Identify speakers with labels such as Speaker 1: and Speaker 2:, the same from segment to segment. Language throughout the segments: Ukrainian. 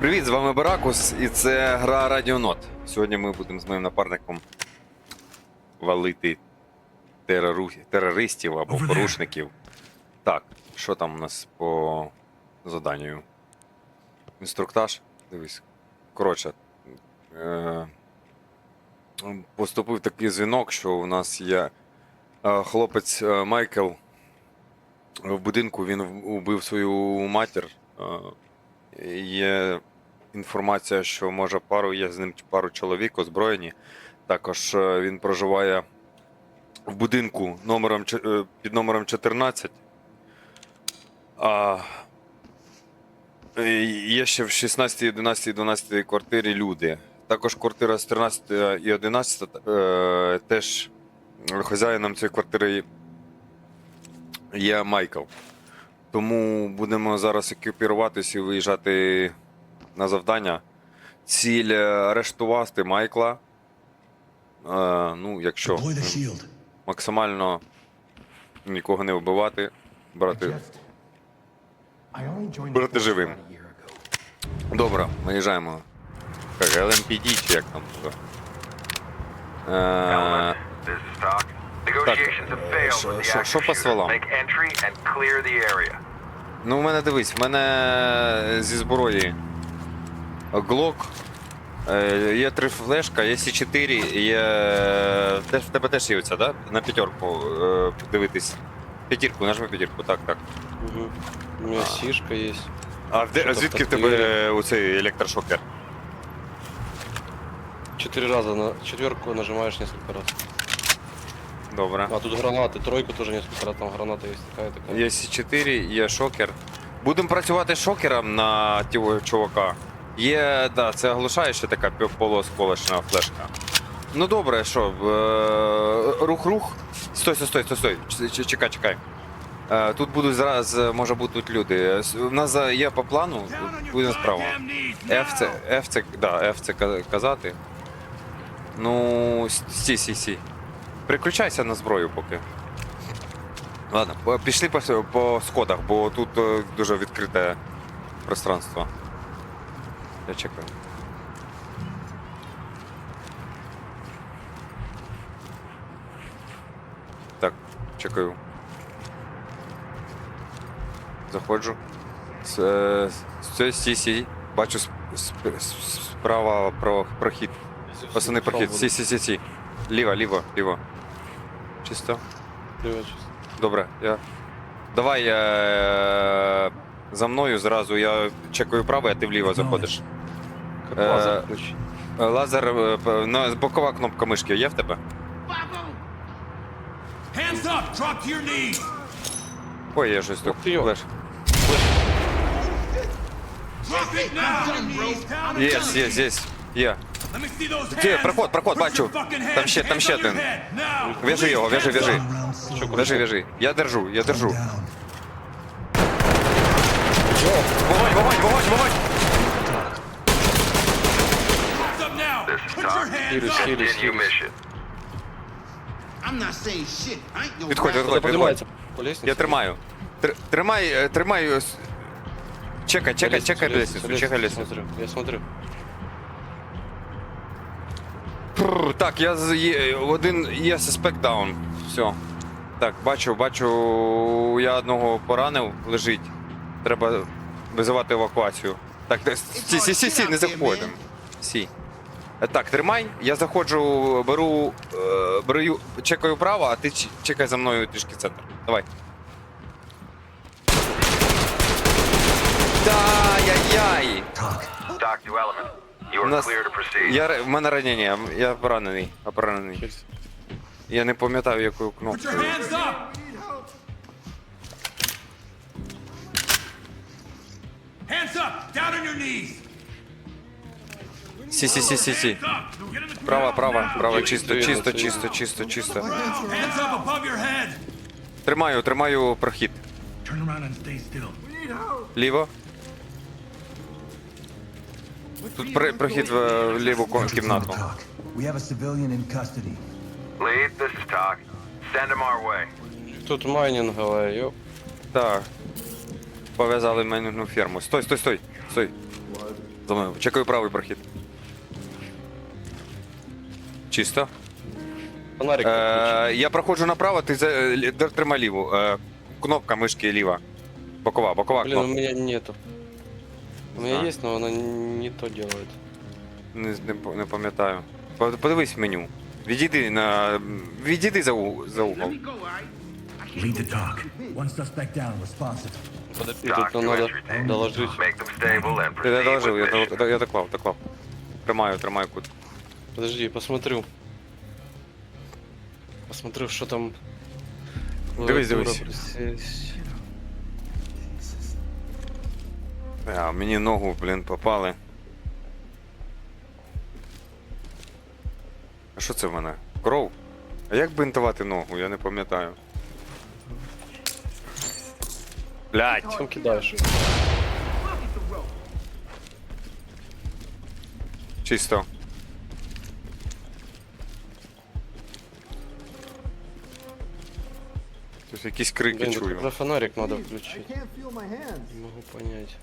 Speaker 1: Привіт, з вами Баракус, і це гра Радіонот. Сьогодні ми будемо з моїм напарником валити терору... терористів або порушників. Так, що там у нас по заданню? Інструктаж? Дивись. Коротше. Е... Поступив такий дзвінок, що у нас є е, хлопець е, Майкл. В будинку він в- убив свою матір. Е, Є інформація, що може пару є з ним пару чоловік озброєні. Також е, він проживає в будинку номером, е, під номером 14. А е, є ще в 16, 11, 12 квартирі люди. Також квартира з 13 і 11 е, теж хазяїном цієї квартири є Майкл. Тому будемо зараз екіпіруватись і виїжджати на завдання. Ціль е, арештувати Майкла. Е, ну, якщо максимально нікого не вбивати, брати.
Speaker 2: Брати живим.
Speaker 1: Добре, виїжджаємо. Так, LMPD чи як там? Е, що- що- що по стволам? Ну, в мене дивись, в мене зі зброї Глок. е, Є три флешка, є С4, є. В тебе теж є оця, да? На п'ятерку е, дивитись. П'ятірку, нажми п'ятірку, так, так.
Speaker 3: Угу. У меня сишка есть.
Speaker 1: А, де, звідки в тебе оцей електрошокер?
Speaker 3: Четыре раза на четверку нажимаешь несколько раз.
Speaker 1: Добре.
Speaker 3: А тут гранаты, тройку тоже несколько раз, там граната есть такая такая.
Speaker 1: Є С4, є шокер. Будемо працювати шокером на цього чувака. Є, да, це оглушаюча така пі- полуосколочна флешка. Ну добре, що, е, рух-рух. Стой, стой, стой, стой, стой. Ч- ч- Чекай, чекай. Е, Тут будуть зараз, е, може бути тут люди. С- У нас за- є по плану, буде справа. F це, F це, да, F це ка- казати. Ну, сі, сі, сі. Приключайся на зброю поки. Ладно, пішли по, по сходах, бо тут е, дуже відкрите пространство. Я чекаю. Так, чекаю. Заходжу. З, з цієї бачу сп- сп- справа про прохід. Пацани, прохід. Сі, сі, сі, сі. Ліво, ліво, ліво. Чисто. Добре, я. Давай е... за мною зразу я чекаю право, а ти вліво заходиш. Э,
Speaker 3: лазер.
Speaker 1: Е, Лазер, е, п- на бокова кнопка мишки є в тебе?
Speaker 4: Hands up! Drop to your knees!
Speaker 1: Ой, є щось тут.
Speaker 3: Ти, йо.
Speaker 1: Флеш.
Speaker 4: Drop it now!
Speaker 1: Єс, єс, єс. Є. Де, проход, проход, бачу. Там ще- там ще один. В'яжи його, в'яжи, в'яжи. В'яжи, в'яжи. Я держу, я держу. Вогонь, вогонь, вогонь, вогонь! Підходь.
Speaker 3: По лестнице.
Speaker 1: Я тримаю. Тр- Тримай, е, тримай. е, с- Чекай, чекай, чекай лестницю, чекай лестницю.
Speaker 3: Я смотрю.
Speaker 1: Прррр, Так, я з- є, один є суспект даун. Все. Так, бачу, бачу, я одного поранив, лежить. Треба визивати евакуацію. Так, те- сі, сі, сі, сі, не заходимо. Сі. Е, Так, тримай, я заходжу, беру, е, беру, чекаю право, а ти ч- чекай за мною трішки центр. Давай. Та-яй-яй!
Speaker 5: Doc to element. You
Speaker 1: У
Speaker 5: are
Speaker 1: нас...
Speaker 5: clear to proceed.
Speaker 1: Я, в мене ранення, я поранений, я поранений. Я не пам'ятаю,
Speaker 4: your knees!
Speaker 1: Сі, сі, сі, сі, сі. Право, право, право, чисто, чисто, чисто, чисто, чисто.
Speaker 4: Hands up above your head!
Speaker 1: Тримаю, тримаю прохід.
Speaker 4: Turn around and stay still.
Speaker 1: Ліво. Тут при- прохід в е, ліву ко- кімнату.
Speaker 6: We have a civilian in custody.
Speaker 5: Lead, this is Talk. Send him our way.
Speaker 3: Тут майнинговая, ёп.
Speaker 1: Так. Пов'язали майнерну ферму. Стой, стой, стой. Стой. За мною. Чекаю правий прохід. Чисто.
Speaker 3: Фонарик.
Speaker 1: Е, я проходжу направо, ти за, е, лі- тримай ліву. Е, кнопка мишки ліва. Бокова, бокова
Speaker 3: Блин, у
Speaker 1: кнопка.
Speaker 3: меня нету. У меня
Speaker 1: знаю.
Speaker 3: есть, но она не то делает.
Speaker 1: Не, не, п- не пам'ятаю. По- Подивись в меню. Відійди на. Відійди за, у, за угол.
Speaker 6: Lead the talk. One suspect down, responsive.
Speaker 3: Подожди, тут нам надо доложить.
Speaker 5: Make them stable and
Speaker 1: Ти
Speaker 5: proceed
Speaker 1: доложив,
Speaker 5: with
Speaker 1: я,
Speaker 5: mission.
Speaker 1: дол- я доклав, доклав. Тримаю, тримаю кут.
Speaker 3: Подожди, посмотрю. Посмотрю, что там.
Speaker 1: Дивись,
Speaker 3: Клавиатура
Speaker 1: дивись.
Speaker 3: присесть.
Speaker 1: А, мені ногу, блін, попали. А що це в мене? Кров? А як бинтувати ногу? Я не пам'ятаю. Блять! Чисто. Тут якісь крики
Speaker 3: Блин,
Speaker 1: чую.
Speaker 3: фонарик надо включить. Не могу понять.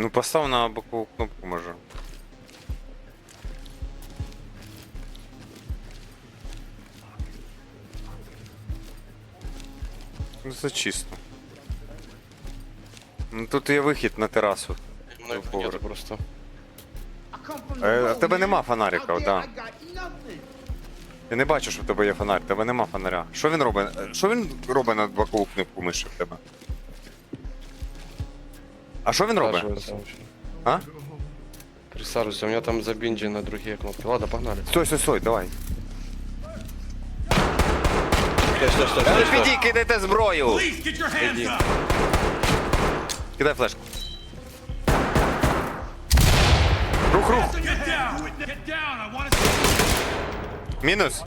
Speaker 1: Ну постав на бокову кнопку може. Ну це чисто. Ну тут є вихід на терасу.
Speaker 3: Много
Speaker 1: повар.
Speaker 3: просто.
Speaker 1: Е, в тебе нема фонарика, да. Я не бачу, що в тебе є фонарь, в тебе нема фонаря. Що він робить? Е, Що він робить на бокову кнопку миші в тебе? А що він робить?
Speaker 3: Присаживайся.
Speaker 1: А?
Speaker 3: Присаживайся, у меня там забинджены другие кнопки. Ладно, погнали.
Speaker 1: Стой, стой, стой, давай.
Speaker 3: Стой, стой, стой, стой, стой.
Speaker 1: Підіть, кидайте зброю!
Speaker 3: Иди.
Speaker 1: Кидай флешку. Рух, рух! Мінус.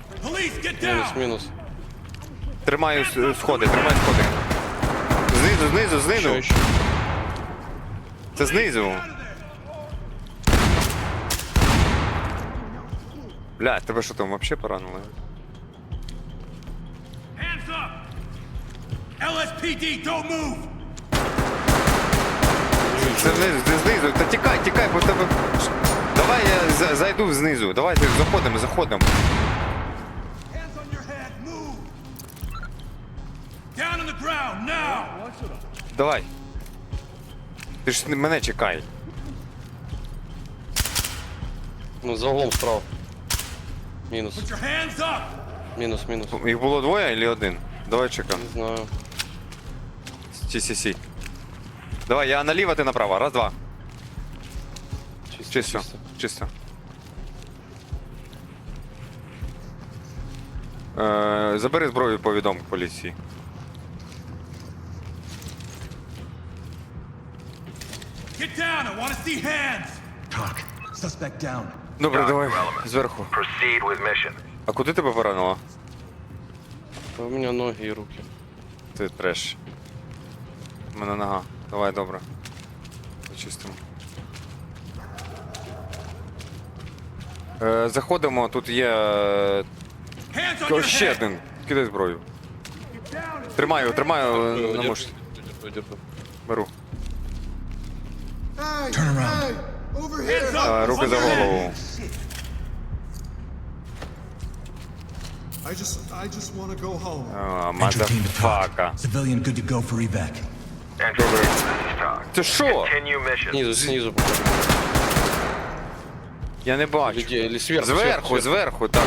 Speaker 3: Минус, минус.
Speaker 1: Тримаю с- сходи, тримай сходи. Знизу, знизу,
Speaker 3: Еще,
Speaker 1: знизу. Це знизу. Бля, тебе що там вообще поранили?
Speaker 4: Hands up! LSPD, don't move!
Speaker 1: Це знизу, це знизу. Та тікай, тікай, бо тебе. Давай я за- зайду знизу. Давай заходимо, заходимо.
Speaker 4: Hands on your head, move! Down on the ground, now!
Speaker 1: Давай. Ти ж мене чекай.
Speaker 3: Ну, за углом справа.
Speaker 4: Up!
Speaker 3: минус, минус.
Speaker 1: Їх було двоє чи один? Давай чекаємо.
Speaker 3: Не знаю.
Speaker 1: Сі, сі, сі. Давай, я наліво, ти направо. Раз, два.
Speaker 3: Чисто,
Speaker 1: Чисто.
Speaker 3: чисто.
Speaker 1: Чисто. Е, забери зброю повідом поліції.
Speaker 4: Get down! I want to see hands!
Speaker 6: Talk. Suspect down.
Speaker 1: Добре, давай. Зверху.
Speaker 5: Proceed with mission.
Speaker 1: А куди тебе поранило?
Speaker 3: У меня ноги и руки.
Speaker 1: Ти треш. У мене нога. Давай, добре. Зачистимо. Е, заходимо, тут є. е,
Speaker 4: Hands on your
Speaker 1: Ще
Speaker 4: head!
Speaker 1: один. Кидай зброю. Тримаю, тримаю е, на
Speaker 3: держу.
Speaker 1: Беру.
Speaker 6: Turn around.
Speaker 1: Е, руки за голову.
Speaker 2: I just, I just want to go home.
Speaker 1: А,
Speaker 6: talk. Civilian good to go for evac.
Speaker 1: Це що?
Speaker 5: Continue mission.
Speaker 3: Снизу, снизу.
Speaker 1: Я не бачу.
Speaker 3: Людей, или сверху,
Speaker 1: Зверху,
Speaker 3: сверху,
Speaker 1: зверху, так.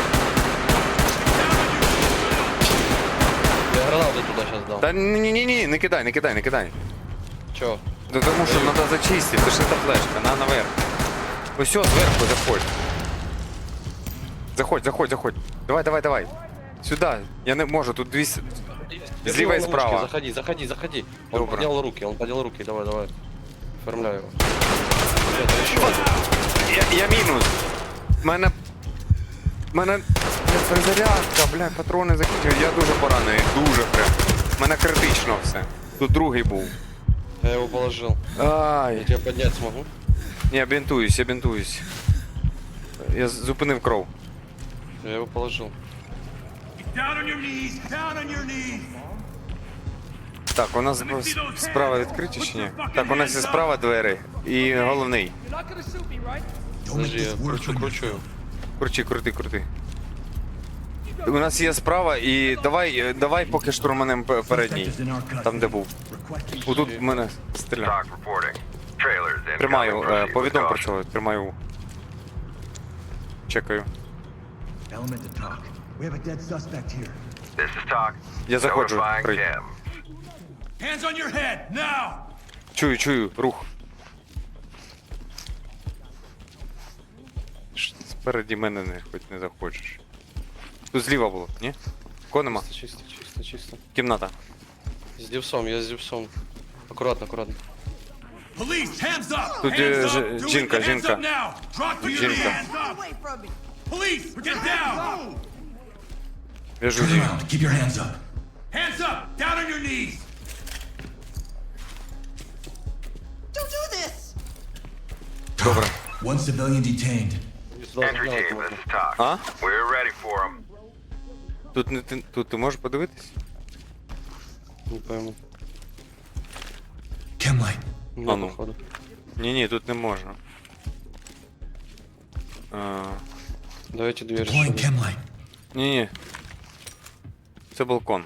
Speaker 3: Я гранату туда сейчас дал.
Speaker 1: Та ні, ні, ні, не кидай, не кидай, не кидай.
Speaker 3: Чё?
Speaker 1: Ну тому що треба зачистити, це ж та флешка, на наверх. Ось все, зверху заходь. Заходь, заходь, заходь. Давай, давай, давай. Сюди. Я не можу, тут дві. с-
Speaker 3: Держи
Speaker 1: Зліва і
Speaker 3: его на мушке,
Speaker 1: справа.
Speaker 3: Заходи, заходи, заходи. Он
Speaker 1: Добро.
Speaker 3: поднял руки, он поднял руки. Давай, давай. Оформляю его. Это еще один.
Speaker 1: Я, я мінус. Мене. Мене. Бля, Перезарядка, бля, патрони закінчили. Я дуже поранений, дуже прям. Мене критично все. Тут другий був.
Speaker 3: Я его положил.
Speaker 1: Ай.
Speaker 3: Я тебя поднять смогу?
Speaker 1: Ні, я бінтуюсь, я бінтуюсь. Я з- зупинив кров.
Speaker 3: Я его положил.
Speaker 4: Down on your knees. Down on your knees.
Speaker 1: Так, у нас справа відкриті чи ні? Так, у нас і справа двері. І головний.
Speaker 6: Don't let
Speaker 3: Подожди, я
Speaker 6: this
Speaker 3: кручу, кручу.
Speaker 1: Крути, крути, крути. У нас є справа, і давай, давай поки штурманем передній. Там, де був. Отут в мене
Speaker 5: in.
Speaker 1: Тримаю, е, повідом про цього, тримаю. Чекаю. Я заходжу. Чую, чую, рух. Спереді мене не, хоч не захочеш. Тут зліва було, ні? Кого нема?
Speaker 3: Чисто, чисто, чисто, чисто.
Speaker 1: Кімната.
Speaker 3: С дивсом, я с дивсом. Аккуратно, аккуратно.
Speaker 4: Police, hands up.
Speaker 1: Тут,
Speaker 4: hands
Speaker 1: е,
Speaker 4: up.
Speaker 1: ж-
Speaker 4: Do it.
Speaker 1: жінка,
Speaker 4: Hands
Speaker 1: жінка.
Speaker 4: up now. Drop to your
Speaker 1: Жінка.
Speaker 4: knees. Hands up. Police, get down.
Speaker 1: В'яжу
Speaker 6: Turn
Speaker 1: зі.
Speaker 6: around. Keep your hands up.
Speaker 4: Hands up. Down on your knees.
Speaker 7: Don't do this!
Speaker 1: Добре.
Speaker 6: One civilian detained.
Speaker 3: Сюда
Speaker 5: Entry
Speaker 3: загнать
Speaker 5: team,
Speaker 3: можно.
Speaker 5: this is talk.
Speaker 1: Huh?
Speaker 5: We're ready for them.
Speaker 1: Тут не ти, тут ти можеш подивитись?
Speaker 3: Не пойму.
Speaker 6: Chemlight.
Speaker 3: Не,
Speaker 1: А ну.
Speaker 3: походу.
Speaker 1: Ні, ні, тут не можна. А,
Speaker 3: Давайте дверь.
Speaker 6: Deploying
Speaker 3: сюда.
Speaker 6: chemlight.
Speaker 1: ні, ні. Це балкон.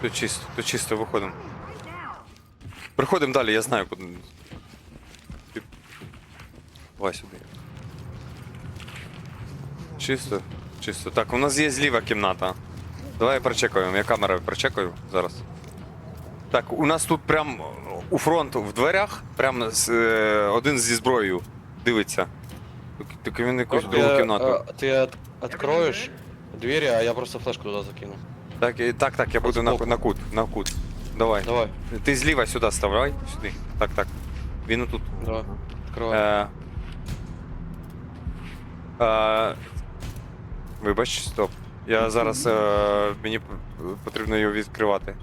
Speaker 1: Тут чисто, тут чисто виходимо. Приходимо далі, я знаю, куди. Ти- Давай сюди. Чисто, Чисто. Так, у нас є зліва кімната. Давай прочекаємо. Я камерою прочекаю зараз. Так, у нас тут прям у фронт в дверях, прям е, один зі зброєю дивиться. Так він якусь
Speaker 3: Вот
Speaker 1: другу кімнату.
Speaker 3: а, ты от- откроешь двери, а я просто флешку туда закину.
Speaker 1: Так, і- так, так, я буду на, на кут, на кут. Давай.
Speaker 3: Давай,
Speaker 1: Ти зліва сюди ставай, сюди. Так, так. Він отут.
Speaker 3: давай. Открывай.
Speaker 1: Е, е, вибач, стоп. Я зараз. Е, мені потрібно його відкривати.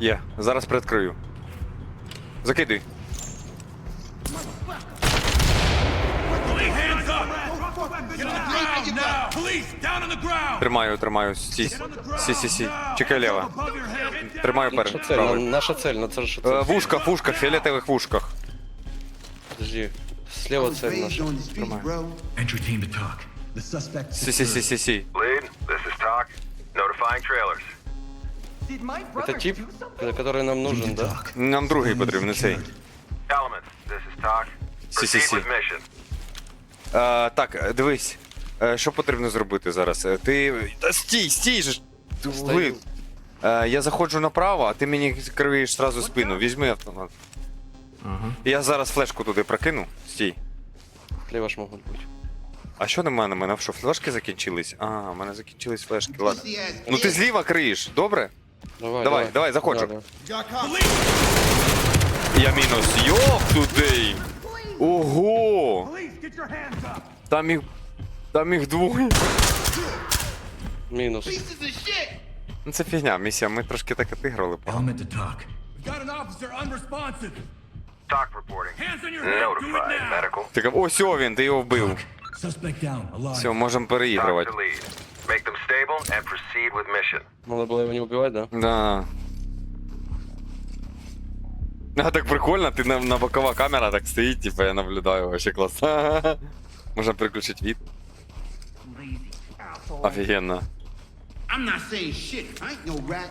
Speaker 1: Є, зараз приоткрию. Закидуй.
Speaker 4: Hands up.
Speaker 1: Тримаю, тримаю. Сі, сі, сі, сі. Чекай лево.
Speaker 4: Above your head.
Speaker 1: Тримаю
Speaker 3: Наша
Speaker 1: перед.
Speaker 3: цель, на-
Speaker 1: правий.
Speaker 3: наша цель, на наша
Speaker 1: Е,
Speaker 3: цель.
Speaker 1: В ушках, в ушках, фіолетових вушках.
Speaker 3: Подожди.
Speaker 8: I
Speaker 3: Слева
Speaker 8: was
Speaker 3: цель
Speaker 8: raised
Speaker 3: наша.
Speaker 8: on the streets, bro.
Speaker 6: Entry team to talk. The suspect.
Speaker 1: Сі, сі, сі, сі, сі.
Speaker 5: Lead, this is talk. Notifying trailers.
Speaker 3: Это тип, э, который нам нужен,
Speaker 6: to
Speaker 3: да?
Speaker 6: talk.
Speaker 1: Нам другий потрібен, не цей.
Speaker 5: Elements, this is talk.
Speaker 1: Си, си,
Speaker 5: Proceed
Speaker 1: си.
Speaker 5: with mission.
Speaker 1: Е, так, дивись. Е, що потрібно зробити зараз? Е, Ти. Та стій, стій же! ж! Ви. Е, я заходжу направо, а ти мені криваєш зразу спину. Візьми автомат. Я зараз флешку туди прокину. Стій.
Speaker 3: Слева ж могут быть.
Speaker 1: А що на мене? Що, флешки закінчились? А, у мене закінчились флешки. Ладно. Ну ти зліва криєш, добре?
Speaker 3: Давай,
Speaker 1: Давай, давай, заходжу.
Speaker 3: Да, да.
Speaker 1: Я мінус. Йоп туди! Ого! Там їх. Там їх двоє.
Speaker 3: Минус.
Speaker 8: Pieces of shit.
Speaker 1: Ну це фігня, місія. Ми трошки так отиграли.
Speaker 6: Element to talk.
Speaker 4: We got an officer unresponsive.
Speaker 5: Talk reporting.
Speaker 4: Hands on your head. Do it
Speaker 5: Notify
Speaker 4: now.
Speaker 5: medical.
Speaker 1: Так, ось о він, ти його вбив.
Speaker 6: Suspect down. Alive.
Speaker 1: Все, можемо
Speaker 5: Talk
Speaker 1: переігрувати.
Speaker 5: to lead. Make them stable and proceed with mission.
Speaker 3: Надо было его не убивать, да?
Speaker 1: Да. А так прикольно, ти на, на бокова камера так стоїть, типу я наблюдаю, вообще класно. Можна переключити від. Офігенно.
Speaker 8: I'm not saying shit. I ain't no rat.